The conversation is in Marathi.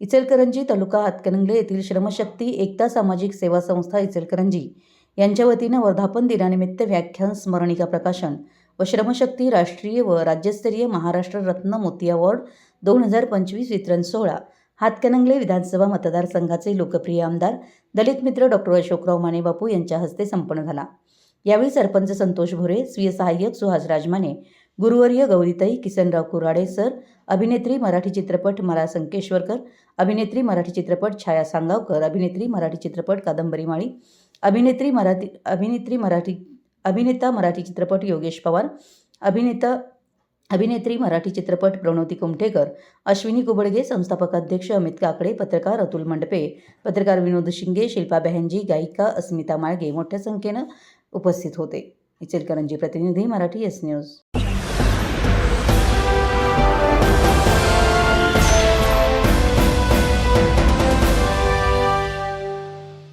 इचलकरंजी तालुका हातकणंगले येथील श्रमशक्ती एकता सामाजिक सेवा संस्था इचलकरंजी यांच्या वतीनं वर्धापन दिनानिमित्त व्याख्यान स्मरणिका प्रकाशन व श्रमशक्ती राष्ट्रीय व राज्यस्तरीय महाराष्ट्र रत्न मोती अवॉर्ड दोन हजार पंचवीस वितरण सोहळा हातकणंगले विधानसभा मतदारसंघाचे लोकप्रिय आमदार दलित मित्र डॉक्टर अशोकराव माने बापू यांच्या हस्ते संपन्न झाला. यावेळी सरपंच संतोष भोरे स्वीय सहाय्यक सुहास राजमाने गुरुवर्य गौरीताई किसनराव कुराडे सर अभिनेत्री मराठी चित्रपट मला संकेश्वरकर अभिनेत्री मराठी चित्रपट छाया सांगावकर अभिनेत्री मराठी चित्रपट कादंबरी माळी अभिनेत्री मराठी अभिनेत्री मराठी अभिनेता मराठी चित्रपट योगेश पवार अभिनेता अभिनेत्री मराठी चित्रपट प्रणोती कुमठेकर अश्विनी कुबडगे संस्थापक अध्यक्ष अमित काकडे पत्रकार अतुल मंडपे पत्रकार विनोद शिंगे शिल्पा बहनजी गायिका अस्मिता माळगे मोठ्या संख्येनं उपस्थित होते. इचलकरंजी प्रतिनिधी मराठी एस न्यूज.